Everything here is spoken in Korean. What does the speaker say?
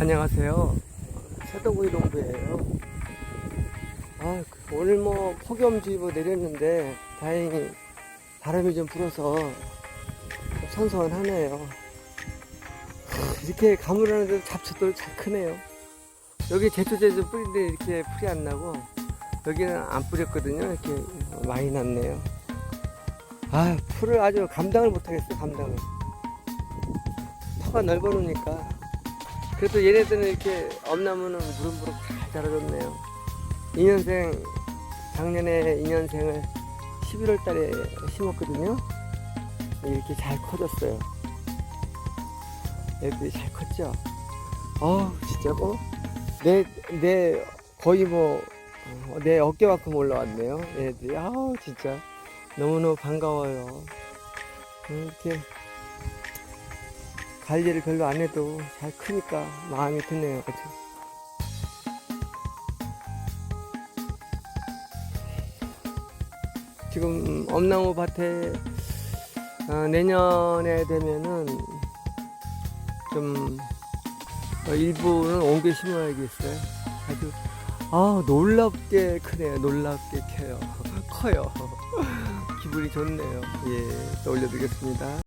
안녕하세요. 새동구이 농부예요. 아, 그 오늘 뭐 폭염주의보 내렸는데 다행히 바람이 좀 불어서 좀 선선하네요. 하, 이렇게 가물하는데 잡초도 잘 크네요. 여기 제초제도 뿌리는데 이렇게 풀이 안 나고 여기는 안 뿌렸거든요. 이렇게 많이 났네요. 아, 풀을 아주 감당을 못하겠어요. 감당을. 터가 넓어 놓으니까 그래도 얘네들은 이렇게 엄나무는 무름무름 잘 자라줬네요. 2년생, 작년에 2년생을 11월 달에 심었거든요. 이렇게 잘 커졌어요. 애들이 잘 컸죠? 어 진짜 뭐, 내, 내, 거의 뭐, 어, 내 어깨만큼 올라왔네요. 얘네들이. 아우, 진짜. 너무너무 반가워요. 음, 이렇게. 관리를 별로 안 해도 잘 크니까 마음이 드네요. 그죠? 지금 엄나무 밭에 어, 내년에 되면은 좀 어, 일부는 옮겨 심어야겠어요. 아주 아 놀랍게 크네요. 놀랍게 커요. 커요. 기분이 좋네요. 예, 또 올려드리겠습니다.